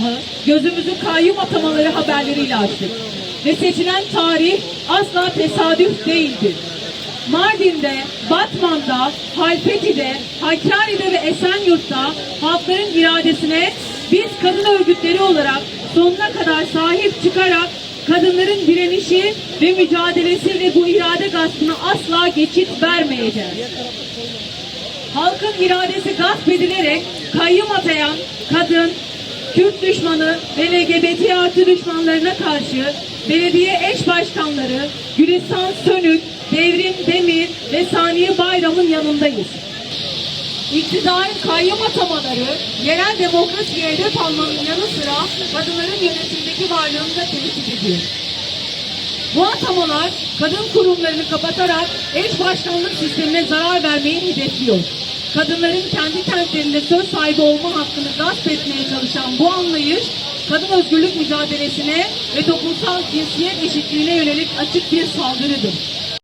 mı gözümüzü kayyum atamaları haberleriyle açtık. Ve seçilen tarih asla tesadüf değildir. Mardin'de, Batman'da, Halfeti'de, Hakkari'de ve Esenyurt'ta halkların iradesine biz kadın örgütleri olarak sonuna kadar sahip çıkarak kadınların direnişi ve mücadelesi ve bu irade gaspına asla geçit vermeyeceğiz. Halkın iradesi gasp edilerek kayyum atayan kadın, Kürt düşmanı ve LGBT artı düşmanlarına karşı belediye eş başkanları Gülistan Sönük, Devrim Demir ve Saniye Bayram'ın yanındayız. İktidarın kayyum atamaları yerel demokrasiye hedef almanın yanı sıra kadınların yönetimdeki varlığını da tehdit ediyor. Bu atamalar kadın kurumlarını kapatarak eş başkanlık sistemine zarar vermeyi hedefliyor. Kadınların kendi kentlerinde söz sahibi olma hakkını gasp etmeye çalışan bu anlayış, kadın özgürlük mücadelesine ve toplumsal cinsiyet eşitliğine yönelik açık bir saldırıdır.